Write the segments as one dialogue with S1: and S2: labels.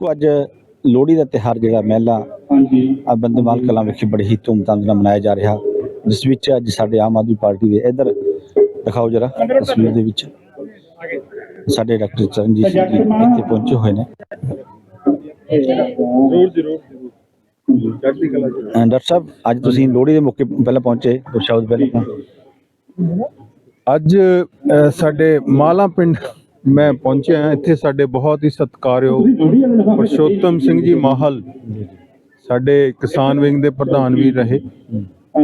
S1: ਦੇਖੋ ਅੱਜ ਲੋਹੜੀ ਦਾ ਤਿਹਾਰ ਜਿਹੜਾ ਮਹਿਲਾ
S2: ਹਾਂਜੀ।
S1: ਆ ਬੰਦੇਮਾਲ ਕਲਾਂ ਵਿਖੇ ਬੜੇ ਹੀ ਧੂਮਧਾਮ ਨਾਲ ਮਨਾਇਆ ਜਾ ਰਿਹਾ ਜਿਸ ਵਿੱਚ ਅੱਜ ਸਾਡੇ ਆਮ ਆਦਮੀ ਪਾਰਟੀ ਦੇ ਇਧਰ ਦਿਖਾਓ ਜਰਾ ਤਸਵੀਰ ਦੇ ਵਿੱਚ। ਸਾਡੇ ਡਾਕਟਰ ਚਰਨਜੀਤ ਸਿੰਘ ਜੀ ਇੱਥੇ ਪਹੁੰਚੇ ਹੋਏ ਨੇ।
S2: ਜ਼ਰੂਰ ਜ਼ਰੂਰ
S1: ਡਾਕਟਰ ਸਾਹਿਬ ਅੱਜ ਤੁਸੀਂ ਲੋਹੜੀ ਦੇ ਮੌਕੇ ਪਹਿਲਾਂ ਪਹੁੰਚੇ ਸ਼ਬਦ ਪਹਿਲਾਂ।
S3: ਅੱਜ ਸਾਡੇ ਮਾਲਾ ਪਿੰਡ ਮੈਂ ਪਹੁੰਚਿਆ ਇੱਥੇ ਸਾਡੇ ਬਹੁਤ ਹੀ ਸਤਿਕਾਰਯੋਗ ਪੁਰਸ਼ੋਤਮ ਸਿੰਘ ਜੀ ਮਾਹਲ ਸਾਡੇ ਕਿਸਾਨ ਵਿੰਗ ਦੇ ਪ੍ਰਧਾਨ ਵੀ ਰਹੇ।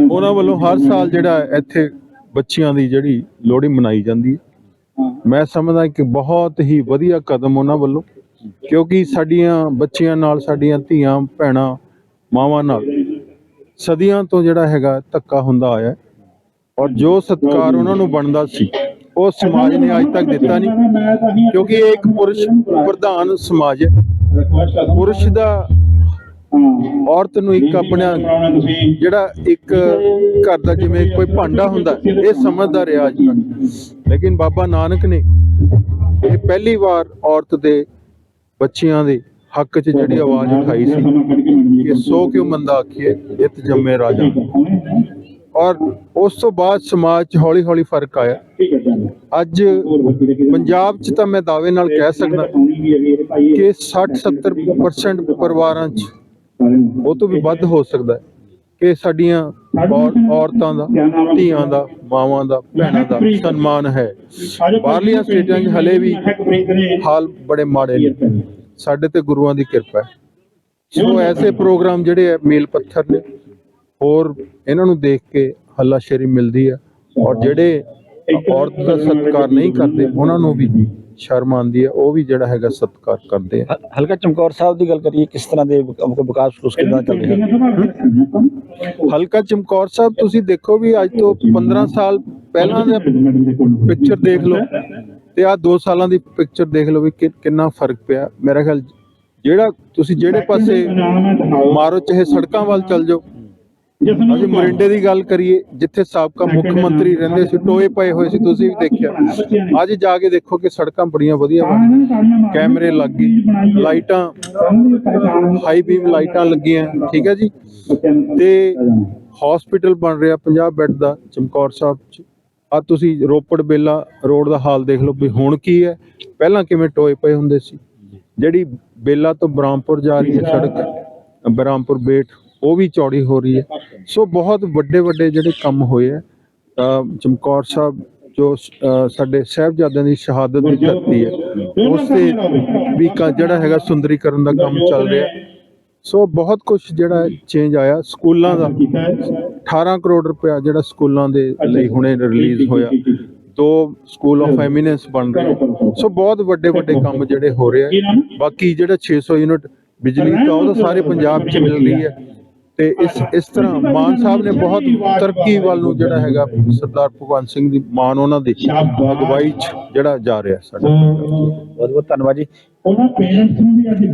S3: ਉਹਨਾਂ ਵੱਲੋਂ ਹਰ ਸਾਲ ਜਿਹੜਾ ਇੱਥੇ ਬੱਚਿਆਂ ਦੀ ਜਿਹੜੀ ਲੋਹੜੀ ਮਨਾਈ ਜਾਂਦੀ ਹੈ। ਮੈਂ ਸਮਝਦਾ ਕਿ ਬਹੁਤ ਹੀ ਵਧੀਆ ਕਦਮ ਉਹਨਾਂ ਵੱਲੋਂ, ਕਿਉਂਕਿ ਸਾਡੀਆਂ ਬੱਚਿਆਂ ਨਾਲ, ਸਾਡੀਆਂ ਧੀਆਂ, ਭੈਣਾਂ, ਮਾਵਾਂ ਨਾਲ ਸਦੀਆਂ ਤੋਂ ਜਿਹੜਾ ਹੈਗਾ ਧੱਕਾ ਹੁੰਦਾ ਆਇਆ ਔਰ ਜੋ ਸਤਕਾਰ ਉਹਨਾਂ ਨੂੰ ਬਣਦਾ ਸੀ ਉਹ ਸਮਾਜ ਨੇ ਅੱਜ ਤੱਕ ਦਿੱਤਾ ਨਹੀਂ, ਕਿਉਂਕਿ ਇਹ ਇੱਕ ਪੁਰਸ਼ ਪ੍ਰਧਾਨ ਸਮਾਜ ਹੈ। ਪੁਰਸ਼ ਦਾ ਔਰਤ ਨੂੰ ਇੱਕ ਆਪਣਾ ਜਿਹੜਾ ਇੱਕ ਘਰ ਦਾ ਜਿਵੇਂ ਕੋਈ ਭਾਂਡਾ ਹੁੰਦਾ, ਇਹ ਸਮਝਦਾ ਰਿਹਾ ਅੱਜ ਤੱਕ। ਲੇਕਿਨ ਬਾਬਾ ਨਾਨਕ ਨੇ ਇਹ ਪਹਿਲੀ ਵਾਰ ਔਰਤ ਦੇ ਬੱਚਿਆਂ ਦੇ ਹੱਕ 'ਚ ਜਿਹੜੀ ਆਵਾਜ਼ ਉਠਾਈ ਸੀ ਕਿ ਸੋ ਕਿਉਂ ਮੰਦਾ ਆਖੀਏ ਇਤ ਜੰਮੇ ਰਾਜਾ। ਔਰ ਉਸ ਤੋਂ ਬਾਅਦ ਸਮਾਜ 'ਚ ਹੌਲੀ ਹੌਲੀ ਫ਼ਰਕ ਆਇਆ। ਅੱਜ ਪੰਜਾਬ 'ਚ ਤਾਂ ਮੈਂ ਦਾਅਵੇ ਨਾਲ ਕਹਿ ਸਕਦਾ ਕਿ 60-70% ਪਰਿਵਾਰਾਂ 'ਚ ਉਹ ਤੋਂ ਵੀ ਵੱਧ ਹੋ ਸਕਦਾ ਹੈ ਕਿ ਸਾਡੀਆਂ ਔਰਤਾਂ ਦਾ, ਧੀਆਂ ਦਾ, ਮਾਵਾਂ ਦਾ, ਭੈਣਾਂ ਦਾ ਸਨਮਾਨ ਹੈ। ਬਾਹਰਲੀਆਂ ਸਟੇਟਾਂ 'ਚ ਹਲੇ ਵੀ ਹਾਲ ਬੜੇ ਮਾੜੇ ਨੇ। ਸਾਡੇ ਤੇ ਗੁਰੂਆਂ ਦੀ ਕਿਰਪਾ ਹੈ। ਸੋ ਐਸੇ ਪ੍ਰੋਗਰਾਮ ਜਿਹੜੇ ਹੈ ਮੀਲ ਪੱਥਰ ਨੇ, ਹੋਰ ਇਹਨਾਂ ਨੂੰ ਦੇਖ ਕੇ ਹੱਲਾਸ਼ੇਰੀ ਮਿਲਦੀ ਹੈ ਔਰ ਜਿਹੜੇ ਔਰਤ ਦਾ ਸਤਿਕਾਰ ਨਹੀਂ ਕਰਦੇ ਉਹਨਾਂ ਨੂੰ ਵੀ ਸ਼ਰਮ ਆਉਂਦੀ ਹੈ ਉਹ ਵੀ ਜਿਹੜਾ ਹੈਗਾ ਸਤਿਕਾਰ ਕਰਦੇ ਆ।
S1: ਹਲਕਾ ਚਮਕੌਰ ਸਾਹਿਬ ਦੀ ਗੱਲ ਕਰੀਏ ਕਿਸ ਤਰ੍ਹਾਂ ਦੇ ਵਿਕ- ਵਿਕਾਸ ਉਸ ਕਿਦਾਂ ਚੱਲ ਰਿਹਾ?
S3: ਹਲਕਾ ਚਮਕੌਰ ਸਾਹਿਬ ਤੁਸੀਂ ਦੇਖੋ ਵੀ ਅੱਜ ਤੋਂ 15 ਸਾਲ ਪਹਿਲਾਂ ਦਾ ਪਿਕਚਰ ਦੇਖ ਲਓ ਤੇ ਆ 2 ਸਾਲਾਂ ਦੀ ਪਿਕਚਰ ਦੇਖ ਲਓ ਵੀ ਕਿੰਨਾ ਫ਼ਰਕ ਪਿਆ। ਮੇਰਾ ਖਿਆਲ ਜਿਹੜਾ ਤੁਸੀਂ ਜਿਹੜੇ ਪਾਸੇ ਮਾਰੋ ਚਾਹੇ ਸੜਕਾਂ ਵੱਲ ਚੱਲ ਜਾਓ ਅਸੀਂ ਮੋਰਿੰਡੇ ਦੀ ਗੱਲ ਕਰੀਏ ਜਿੱਥੇ ਸਾਬਕਾ ਮੁੱਖ ਮੰਤਰੀ ਰਹਿੰਦੇ ਸੀ ਟੋਏ ਪਏ ਹੋਏ ਸੀ ਤੁਸੀਂ ਵੀ ਦੇਖਿਆ। ਅੱਜ ਜਾ ਕੇ ਦੇਖੋ ਕਿ ਸੜਕਾਂ ਬੜੀਆਂ ਵਧੀਆ ਬਣ ਗਈਆਂ ਕੈਮਰੇ ਲੱਗ ਗਏ ਲਾਈਟਾਂ ਹਾਈ ਬੀਮ ਲਾਈਟਾਂ ਲੱਗੀਆਂ ਠੀਕ ਹੈ ਜੀ। ਤੇ ਹਸਪੀਟਲ ਬਣ ਰਿਹਾ 50 ਬੈੱਡ ਦਾ ਚਮਕੌਰ ਸਾਹਿਬ ਚ। ਆ ਤੁਸੀਂ ਰੋਪੜ ਬੇਲਾ ਰੋਡ ਦਾ ਹਾਲ ਦੇਖ ਲਓ ਵੀ ਹੁਣ ਕੀ ਹੈ। ਪਹਿਲਾਂ ਕਿਵੇਂ ਟੋਏ ਪਏ ਹੁੰਦੇ ਸੀ। ਜਿਹੜੀ ਬੇਲਾ ਤੋਂ ਬ੍ਰਾਹਮਪੁਰ ਜਾ ਰਹੀ ਹੈ ਸੜਕ ਬ੍ਰਾਹਮਪੁਰ ਬੇਟ ਉਹ ਵੀ ਚੌੜੀ ਹੋ ਰਹੀ ਹੈ। ਸੋ ਬਹੁਤ ਵੱਡੇ ਵੱਡੇ ਜਿਹੜੇ ਕੰਮ ਹੋਏ ਆ ਚਮਕੌਰ ਸਾਹਿਬ ਜੋ ਸਾਡੇ ਸਾਹਿਬਜ਼ਾਦਿਆਂ ਦੀ ਸ਼ਹਾਦਤ ਦੀ ਧਰਤੀ ਹੈ, ਉਸ ਤੇ ਵੀ ਕ- ਜਿਹੜਾ ਹੈਗਾ ਸੁੰਦਰੀਕਰਨ ਦਾ ਕੰਮ ਚੱਲ ਰਿਹਾ ਸੋ ਬਹੁਤ ਕੁਝ ਜਿਹੜਾ ਚੇਂਜ ਆਇਆ ਸਕੂਲਾਂ ਦਾ। 18 ਕਰੋੜ ਰੁਪਇਆ ਜਿਹੜਾ ਸਕੂਲਾਂ ਦੇ ਲਈ ਹੁਣੇ ਰਿਲੀਜ਼ ਹੋਇਆ। ਦੋ ਸਕੂਲ ਆਫ ਐਮੀਨੈਂਸ ਬਣ ਰਹੇ ਸੋ ਬਹੁਤ ਵੱਡੇ ਵੱਡੇ ਕੰਮ ਜਿਹੜੇ ਹੋ ਰਹੇ ਆ ਬਾਕੀ ਜਿਹੜਾ 600 ਯੂਨਿਟ ਬਿਜਲੀ, ਤਾਂ ਉਹ ਤਾਂ ਸਾਰੇ ਪੰਜਾਬ 'ਚ ਮਿਲ ਰਹੀ ਹੈ। ਤੇ ਇਸ ਇਸ ਤਰ੍ਹਾਂ ਮਾਨ ਸਾਹਿਬ ਨੇ ਬਹੁਤ ਤਰੱਕੀ ਵੱਲ ਨੂੰ ਜਿਹੜਾ ਹੈਗਾ ਸਰਦਾਰ ਭਗਵੰਤ ਸਿੰਘ ਦੀ ਮਾਨ ਉਹਨਾਂ ਦੀ ਅਗਵਾਈ 'ਚ ਜਿਹੜਾ ਜਾ ਰਿਹਾ ਸਾਡਾ
S1: ਬਹੁਤ ਬਹੁਤ ਧੰਨਵਾਦ ਜੀ।
S2: ਉਹਨਾਂ ਪੇਰੈਂਟਸ ਨੂੰ ਵੀ ਅੱਜ